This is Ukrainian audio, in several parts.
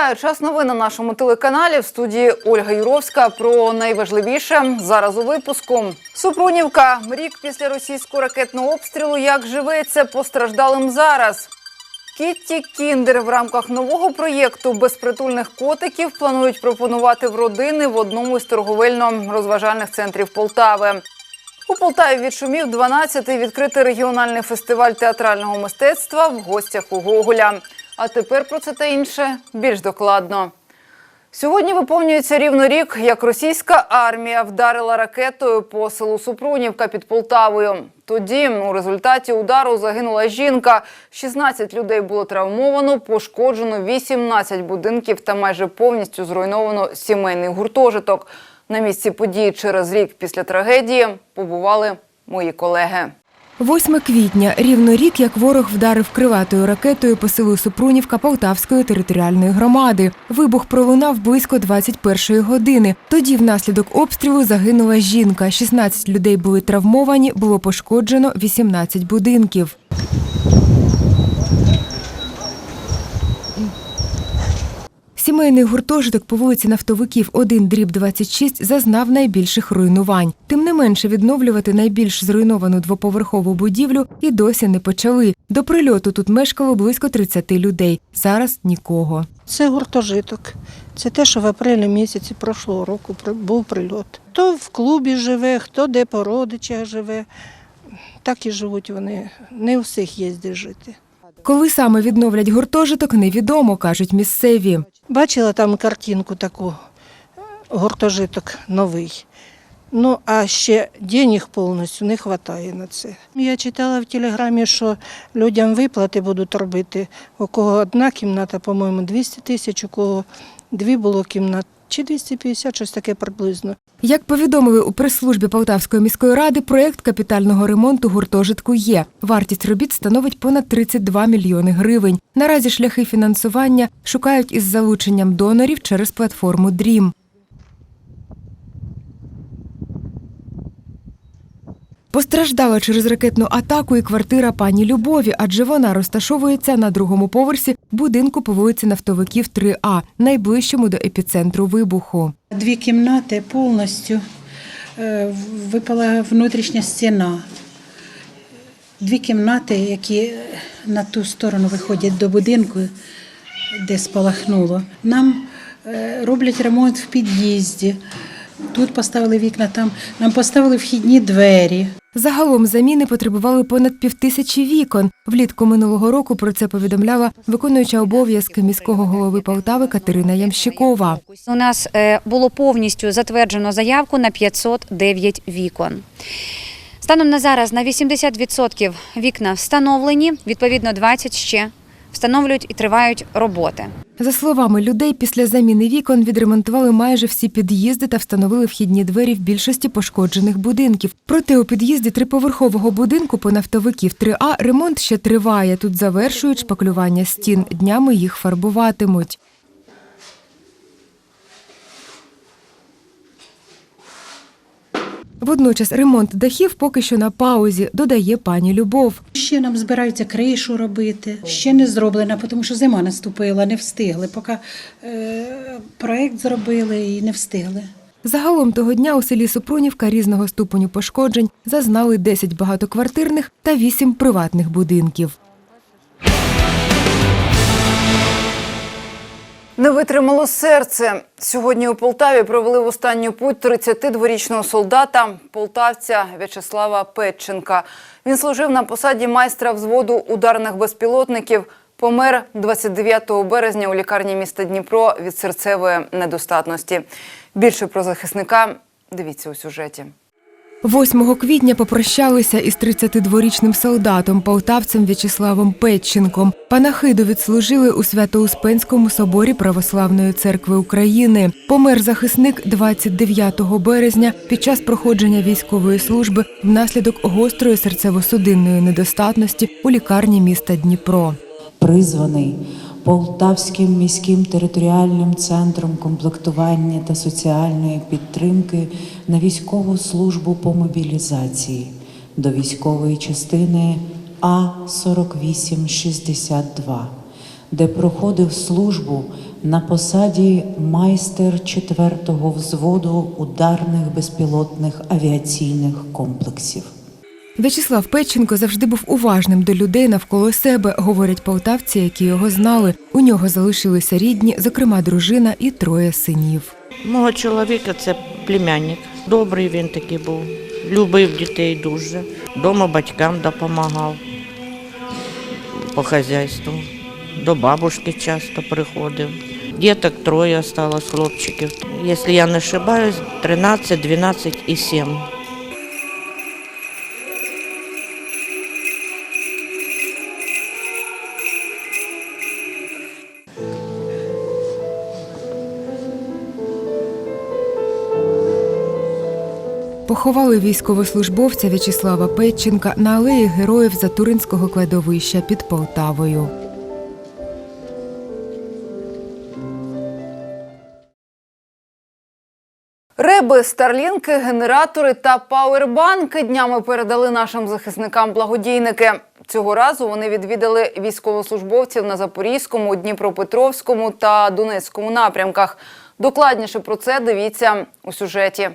Вітаю! Час новин на нашому телеканалі в студії Ольга Юровська. Про найважливіше зараз у випуску. Супрунівка. Рік після російського ракетного обстрілу. Як живеться постраждалим зараз? Кітті Кіндер в рамках нового проєкту безпритульних котиків планують пропонувати в родини в одному із торговельно-розважальних центрів Полтави. У Полтаві відшумів 12-й відкритий регіональний фестиваль театрального мистецтва в гостях у Гоголя. А тепер про це та інше більш докладно. Сьогодні виповнюється рівно рік, як російська армія вдарила ракетою по селу Супрунівка під Полтавою. Тоді у результаті удару загинула жінка. 16 людей було травмовано, пошкоджено 18 будинків та майже повністю зруйновано сімейний гуртожиток. На місці події через рік після трагедії побували мої колеги. 8 квітня, рівно рік, як ворог вдарив криватою ракетою по селу Супрунівка Полтавської територіальної громади. Вибух пролунав близько 21-ї години. Тоді внаслідок обстрілу загинула жінка. 16 людей були травмовані, було пошкоджено 18 будинків. Сімейний гуртожиток по вулиці Нафтовиків 1 дріб 26 зазнав найбільших руйнувань. Тим не менше відновлювати найбільш зруйновану двоповерхову будівлю і досі не почали. До прильоту тут мешкало близько 30 людей. Зараз нікого. Це гуртожиток. Це те, що в апрелі місяці прошлого року був прильот. Хто в клубі живе, хто де по родичах живе. Так і живуть вони. Не у всіх є де жити. Коли саме відновлять гуртожиток, невідомо, кажуть місцеві. Бачила там картинку таку, гуртожиток новий. Ну, а ще денег повністю не вистачає на це. Я читала в телеграмі, що людям виплати будуть робити. У кого одна кімната, по-моєму, 200 тисяч, у кого дві було кімнат, чи 250, щось таке приблизно. Як повідомили у прес-службі Полтавської міської ради, проєкт капітального ремонту гуртожитку є. Вартість робіт становить понад 32 мільйони гривень. Наразі шляхи фінансування шукають із залученням донорів через платформу Дрім. Постраждала через ракетну атаку і квартира пані Любові, адже вона розташовується на другому поверсі будинку по вулиці Нафтовиків 3А, найближчому до епіцентру вибуху. Дві кімнати повністю е, випала внутрішня стіна. Дві кімнати, які на ту сторону виходять до будинку, де спалахнуло. Нам е, роблять ремонт в під'їзді. Тут поставили вікна, там нам поставили вхідні двері. Загалом заміни потребували понад півтисячі вікон. Влітку минулого року про це повідомляла виконуюча обов'язки міського голови Полтави Катерина Ямщикова. У нас е, було повністю затверджено заявку на 509 вікон. Станом на зараз на 80% вікна встановлені, відповідно 20 ще встановлюють і тривають роботи. За словами людей, після заміни вікон відремонтували майже всі під'їзди та встановили вхідні двері в більшості пошкоджених будинків. Проте у під'їзді триповерхового будинку по нафтовиків 3А ремонт ще триває. Тут завершують шпаклювання стін. Днями їх фарбуватимуть. Водночас ремонт дахів поки що на паузі, додає пані Любов. Ще нам збираються кришу робити. Ще не зроблена, тому що зима наступила, не встигли. Поки е, проект зробили і не встигли. Загалом того дня у селі Супрунівка різного ступеню пошкоджень зазнали 10 багатоквартирних та 8 приватних будинків. Не витримало серце. Сьогодні у Полтаві провели в останню путь 32-річного солдата, полтавця В'ячеслава Петченка. Він служив на посаді майстра взводу ударних безпілотників. Помер 29 березня у лікарні міста Дніпро від серцевої недостатності. Більше про захисника дивіться у сюжеті. 8 квітня попрощалися із 32-річним солдатом полтавцем В'ячеславом Петченком. Панахиду відслужили у Свято-Успенському соборі Православної церкви України. Помер захисник 29 березня під час проходження військової служби внаслідок гострої серцево-судинної недостатності у лікарні міста Дніпро. призваний Полтавським міським територіальним центром комплектування та соціальної підтримки на військову службу по мобілізації до військової частини А 4862 де проходив службу на посаді майстер 4-го взводу ударних безпілотних авіаційних комплексів. В'ячеслав Петченко завжди був уважним до людей навколо себе, говорять полтавці, які його знали. У нього залишилися рідні, зокрема дружина і троє синів. Мого чоловіка це племянник. Добрий він такий був. Любив дітей дуже. Дома батькам допомагав по хазяйству. До бабушки часто приходив. Діток троє осталось хлопчиків. Якщо я не ошибаюсь, 13, 12 і 7. Поховали військовослужбовця В'ячеслава Петченка на алеї героїв Затуринського кладовища під Полтавою. Реби, старлінки, генератори та пауербанки днями передали нашим захисникам благодійники. Цього разу вони відвідали військовослужбовців на Запорізькому, Дніпропетровському та Донецькому напрямках. Докладніше про це дивіться у сюжеті.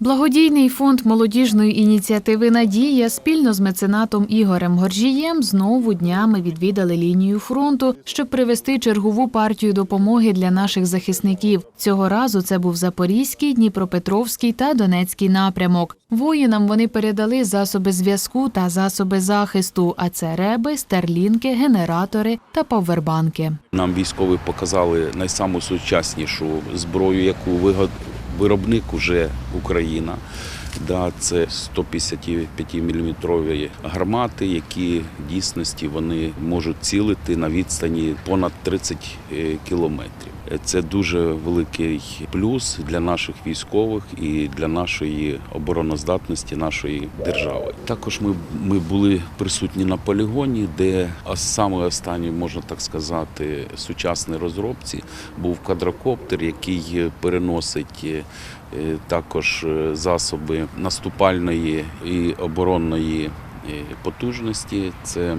Благодійний фонд молодіжної ініціативи Надія спільно з меценатом Ігорем Горжієм знову днями відвідали лінію фронту, щоб привезти чергову партію допомоги для наших захисників. Цього разу це був Запорізький, Дніпропетровський та Донецький напрямок. Воїнам вони передали засоби зв'язку та засоби захисту. А це реби, старлінки, генератори та павербанки. Нам військові показали найсаму сучаснішу зброю, яку вигод... виробник уже Україна. Да, це 155 мм гармати, які в дійсності вони можуть цілити на відстані понад 30 е, кілометрів. Це дуже великий плюс для наших військових і для нашої обороноздатності нашої держави. Також ми, ми були присутні на полігоні, де саме останній, можна так сказати, сучасний розробці був квадрокоптер, який переносить е, також е, засоби наступальної і оборонної е, потужності. Це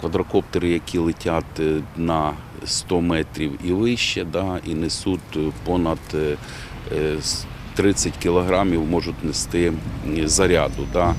квадрокоптери, які летять е, на 100 метрів і вище, да, і несуть е, понад е, е, с- 30 кілограмів можуть нести заряду. Да.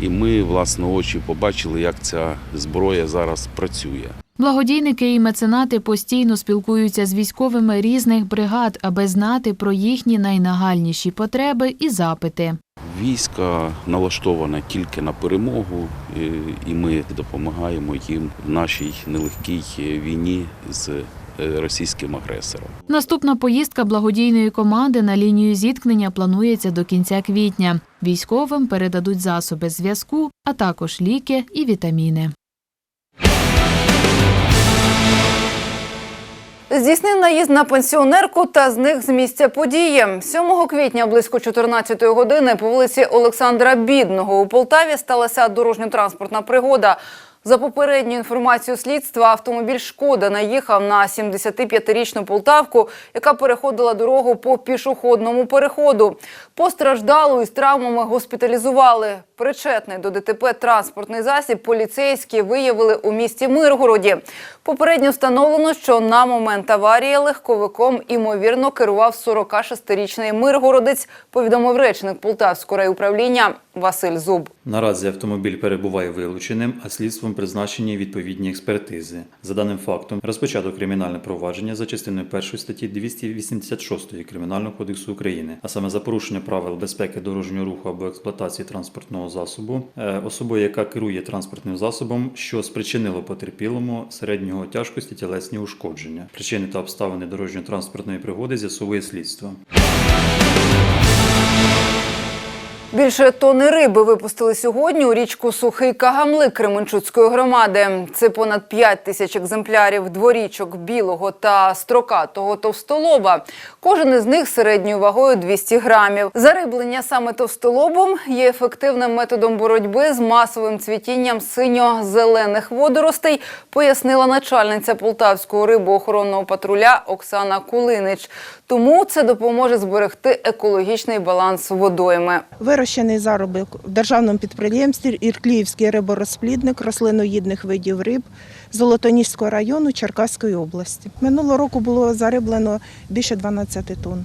І ми власне очі побачили, як ця зброя зараз працює. Благодійники і меценати постійно спілкуються з військовими різних бригад, аби знати про їхні найнагальніші потреби і запити. Війська налаштоване тільки на перемогу, е, і ми допомагаємо їм в нашій нелегкій е, війні з е, російським агресором. Наступна поїздка благодійної команди на лінію зіткнення планується до кінця квітня. Військовим передадуть засоби зв'язку, а також ліки і вітаміни. Здійснив наїзд на пенсіонерку та зник з місця події. 7 квітня близько 14 години по вулиці Олександра Бідного у Полтаві сталася дорожньо-транспортна пригода. За попередньою інформацією слідства, автомобіль «Шкода» наїхав на 75-річну полтавку, яка переходила дорогу по пішохідному переходу. Постраждалу із травмами госпіталізували. Причетний до ДТП транспортний засіб поліцейські виявили у місті Миргороді. Попередньо встановлено, що на момент аварії легковиком імовірно керував 46-річний миргородець, повідомив речник Полтавського райуправління Василь Зуб. Наразі автомобіль перебуває вилученим, а слідством призначені відповідні експертизи. За даним фактом розпочато кримінальне провадження за частиною 1 статті 286 Кримінального кодексу України, а саме за порушення правил безпеки дорожнього руху або експлуатації транспортного засобу, е, особою, яка керує транспортним засобом, що спричинило потерпілому середнього тяжкості тілесні ушкодження. Причини та обставини дорожньо-транспортної пригоди з'ясовує слідство. Більше тони риби випустили сьогодні у річку Сухий Кагамлик Кременчуцької громади. Це понад 5 тисяч екземплярів дворічок білого та строкатого товстолоба. Кожен із них середньою вагою 200 грамів. Зариблення саме товстолобом є ефективним методом боротьби з масовим цвітінням синьо-зелених водоростей, пояснила начальниця Полтавського рибоохоронного патруля Оксана Кулинич. Тому це допоможе зберегти екологічний баланс водойми. Вирощений заробок в державному підприємстві Іркліївський риборозплідник рослиноїдних видів риб Золотоніського району Черкаської області. Минулого року було зариблено більше 12 тонн.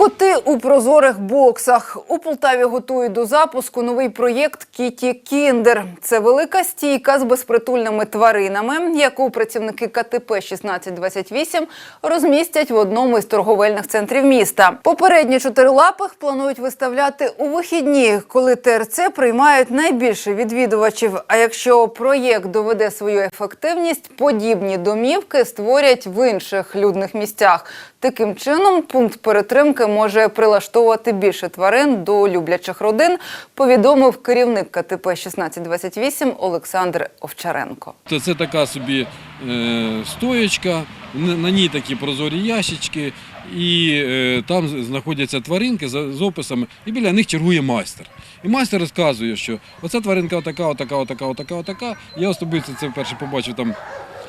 Коти у прозорих боксах у Полтаві готують до запуску новий проєкт Кіті Кіндер. Це велика стійка з безпритульними тваринами, яку працівники КТП 1628 розмістять в одному із торговельних центрів міста. Попередні чотирилапих планують виставляти у вихідні, коли ТРЦ приймають найбільше відвідувачів. А якщо проєкт доведе свою ефективність, подібні домівки створять в інших людних місцях. Таким чином, пункт перетримки може прилаштовувати більше тварин до люблячих родин, повідомив керівник КТП 1628 Олександр Овчаренко. Це така собі е, стоєчка, на ній такі прозорі ящички, і е, там знаходяться тваринки з описами, і біля них чергує майстер. І майстер розказує, що оця тваринка отака, отака, отака, отака, отака. Я особисто це вперше побачив там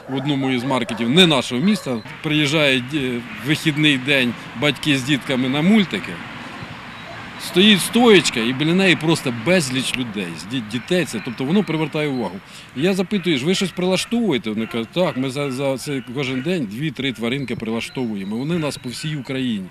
в одному із маркетів не нашого міста. Приїжджає ді- вихідний день батьки з дітками на мультики. Стоїть стоєчка, і біля неї просто безліч людей, дітей. Це, тобто воно привертає увагу. Я запитую, ж ви щось прилаштовуєте? Вони кажуть, так, ми за, за це кожен день дві-три тваринки прилаштовуємо. Вони нас по всій Україні.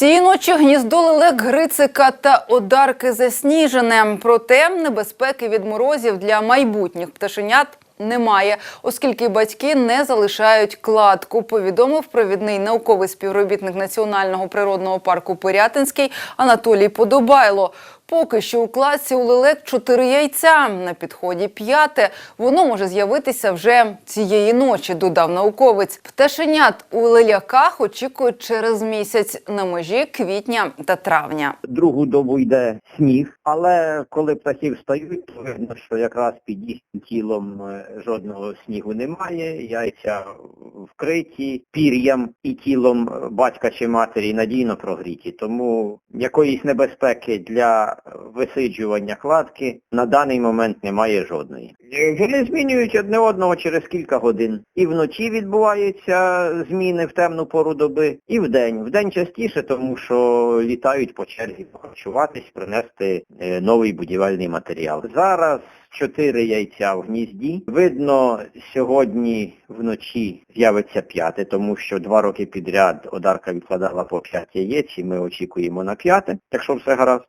Цієї ночі гніздо лелек Грицика та одарки засніжене. Проте небезпеки від морозів для майбутніх пташенят немає, оскільки батьки не залишають кладку. Повідомив провідний науковий співробітник Національного природного парку Пирятинський Анатолій Подобайло. Поки що у кладці у лелек чотири яйця. На підході п'яте. Воно може з'явитися вже цієї ночі, додав науковець. Пташенят у леляках очікують через місяць на межі квітня та травня. другу добу йде сніг, але коли птахи встають, то видно, що якраз під їхнім тілом е, жодного снігу немає, яйця вкриті пір'ям і тілом е, батька чи матері надійно прогріті. Тому якоїсь небезпеки для висиджування кладки на даний момент немає жодної. Е, Вони змінюють одне одного через кілька годин. І вночі відбуваються зміни в темну пору доби, і вдень. Вдень частіше, тому що літають по черзі похарчуватись, принести е, новий будівельний матеріал. Зараз чотири яйця в гнізді. Видно, сьогодні вночі з'явиться п'яте, тому що два роки підряд одарка відкладала по п'ять яєць, і ми очікуємо на п'яте, якщо все гаразд.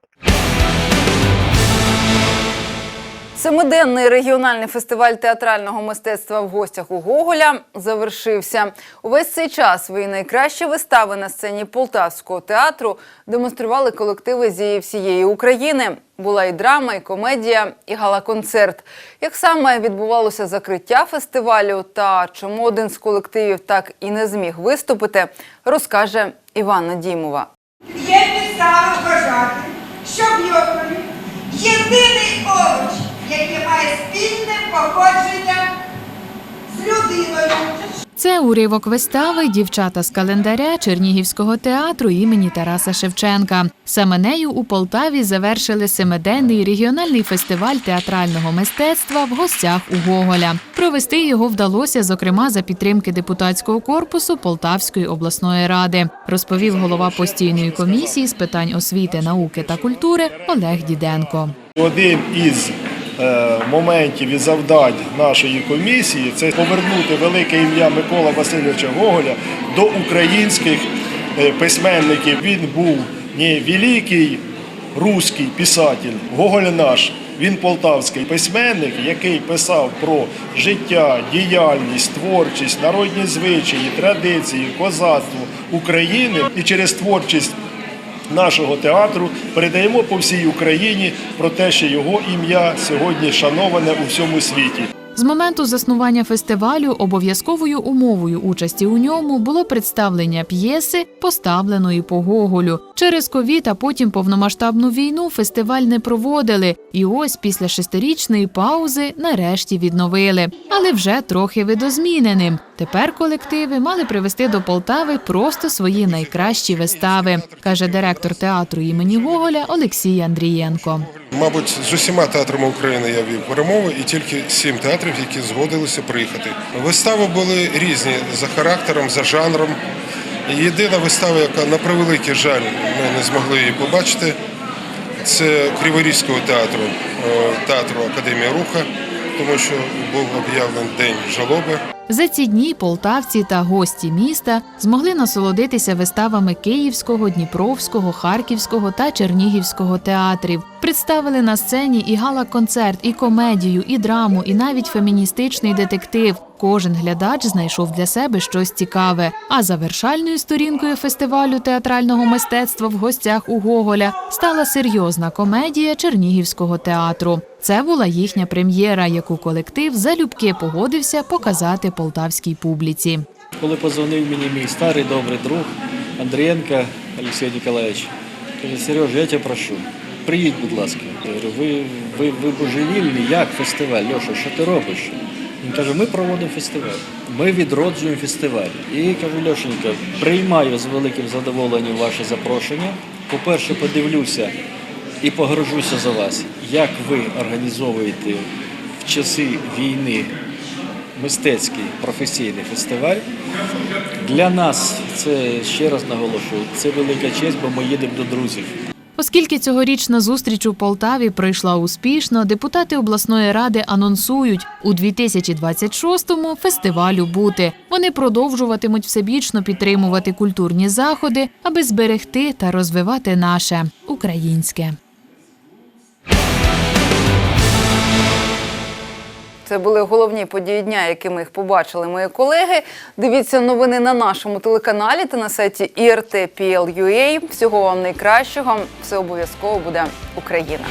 Семиденний регіональний фестиваль театрального мистецтва в гостях у Гоголя завершився. Увесь цей час свої найкращі вистави на сцені Полтавського театру демонстрували колективи зі всієї України. Була і драма, і комедія, і гала-концерт. Як саме відбувалося закриття фестивалю та чому один з колективів так і не зміг виступити, розкаже Іванна Дімова. Є підстави вважати, що брокколі – єдиний овоч, який має спільне походження з людиною. Це уривок вистави Дівчата з календаря Чернігівського театру імені Тараса Шевченка. Саме нею у Полтаві завершили семиденний регіональний фестиваль театрального мистецтва в гостях у Гоголя. Провести його вдалося, зокрема, за підтримки депутатського корпусу Полтавської обласної ради, розповів голова постійної комісії з питань освіти, науки та культури Олег Діденко. Один із моментів і завдань нашої комісії це повернути велике ім'я Микола Васильовича Гоголя до українських е, письменників. Він був не великий русський писатель, Гоголь наш. Він полтавський письменник, який писав про життя, діяльність, творчість, народні звичаї, традиції, козацтво України і через творчість нашого театру передаємо по всій Україні про те, що його ім'я сьогодні шановане у всьому світі. З моменту заснування фестивалю обов'язковою умовою участі у ньому було представлення п'єси, поставленої по Гоголю. Через ковід, а потім повномасштабну війну фестиваль не проводили. І ось після шестирічної паузи нарешті відновили, але вже трохи видозміненим. Тепер колективи мали привезти до Полтави просто свої найкращі вистави, каже директор театру імені Гоголя Олексій Андрієнко. Мабуть, з усіма театрами України я вів перемови і тільки сім театрів, які згодилися приїхати. Вистави були різні за характером, за жанром. Єдина вистава, яка на превеликий жаль ми не змогли її побачити, це Криворізького театру, е, театру Академія Руха, тому що був об'явлений день жалоби. За ці дні полтавці та гості міста змогли насолодитися виставами Київського, Дніпровського, Харківського та Чернігівського театрів. Представили на сцені і гала-концерт, і комедію, і драму, і навіть феміністичний детектив. Кожен глядач знайшов для себе щось цікаве. А завершальною сторінкою фестивалю театрального мистецтва в гостях у Гоголя стала серйозна комедія Чернігівського театру. Це була їхня прем'єра, яку колектив залюбки погодився показати полтавській публіці. Коли позвонив мені мій старий добрий друг Андрієнко Олексій Ніколаєвич, каже, Сережа, я тебе прошу, приїдь, будь ласка. Я говорю, ви, ви, ви божевільні, як фестиваль? Льоша, що ти робиш? Він каже, ми проводимо фестиваль, ми відроджуємо фестиваль. І кажу, Льошенька, приймаю з великим задоволенням ваше запрошення. По-перше, подивлюся і погрожуся за вас, як ви організовуєте в часи війни мистецький професійний фестиваль. Для нас це ще раз наголошую, це велика честь, бо ми їдемо до друзів. Оскільки цьогорічна зустріч у Полтаві пройшла успішно, депутати обласної ради анонсують у 2026-му фестивалю бути. Вони продовжуватимуть всебічно підтримувати культурні заходи, аби зберегти та розвивати наше українське. Це були головні події дня, якими їх побачили мої колеги. Дивіться новини на нашому телеканалі та на сайті IRT.PL.UA. Всього вам найкращого. Все обов'язково буде Україна.